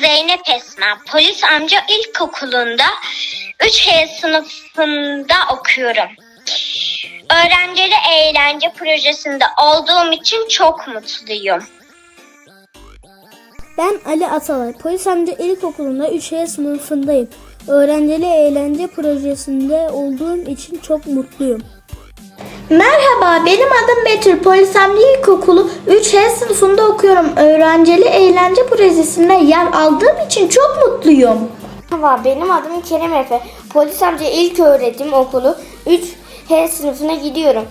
Zeynep Esma. Polis amca ilkokulunda 3H sınıfında okuyorum. Öğrencili eğlence projesinde olduğum için çok mutluyum. Ben Ali Atalay. Polis amca ilkokulunda 3E sınıfındayım. Öğrencili eğlence projesinde olduğum için çok mutluyum. Merhaba, benim adım Betül. Polis Amca İlkokulu 3H sınıfında okuyorum. Öğrencili eğlence projesinde yer aldığım için çok mutluyum. Merhaba benim adım Kerem Efe. Polis amca ilk öğretim okulu 3H sınıfına gidiyorum.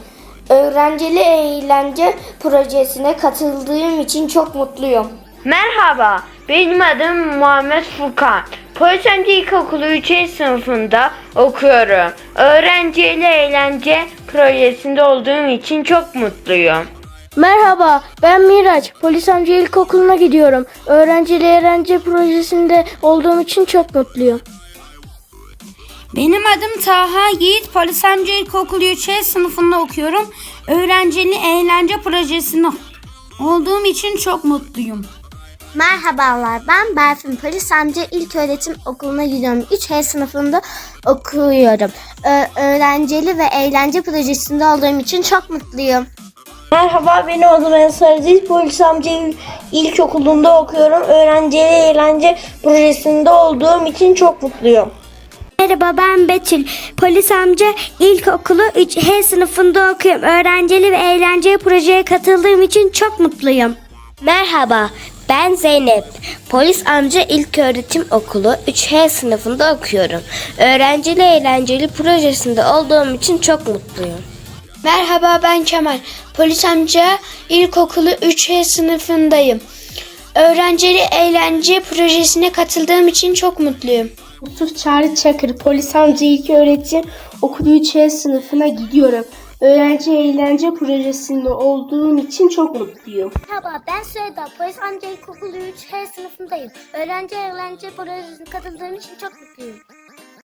Öğrencili eğlence projesine katıldığım için çok mutluyum. Merhaba, benim adım Muhammed Furkan. Polis Amca İlkokulu 3. sınıfında okuyorum. Öğrenciyle eğlence projesinde olduğum için çok mutluyum. Merhaba, ben Miraç. Polis amca ilkokuluna gidiyorum. Öğrencili eğlence projesinde olduğum için çok mutluyum. Benim adım Taha Yiğit. Polis amca İlkokulu 3 sınıfında okuyorum. Öğrencili eğlence projesinde olduğum için çok mutluyum. Merhabalar, ben Berfin. Polis Amca İlköğretim Okulu'na gidiyorum. 3H sınıfında okuyorum. Ö- öğrenceli ve eğlence projesinde olduğum için çok mutluyum. Merhaba benim adım Ensar Aziz. Polis amca İl- ilkokulunda okuyorum. Öğrencili eğlence projesinde olduğum için çok mutluyum. Merhaba ben Betül. Polis amca ilkokulu 3H sınıfında okuyorum. Öğrenceli ve eğlenceli projeye katıldığım için çok mutluyum. Merhaba, ben Zeynep. Polis amca İlköğretim Okulu 3H sınıfında okuyorum. Öğrencili eğlenceli projesinde olduğum için çok mutluyum. Merhaba ben Kemal. Polis amca ilkokulu 3H sınıfındayım. Öğrencili eğlence projesine katıldığım için çok mutluyum. Yusuf Çağrı Çakır. Polis amca ilköğretim okulu 3E sınıfına gidiyorum. Öğrenci eğlence projesinde olduğum için çok mutluyum. Merhaba, ben Süheyda. Polis Amca İlkokulu 3H sınıfındayım. Öğrenci eğlence projesine katıldığım için çok mutluyum.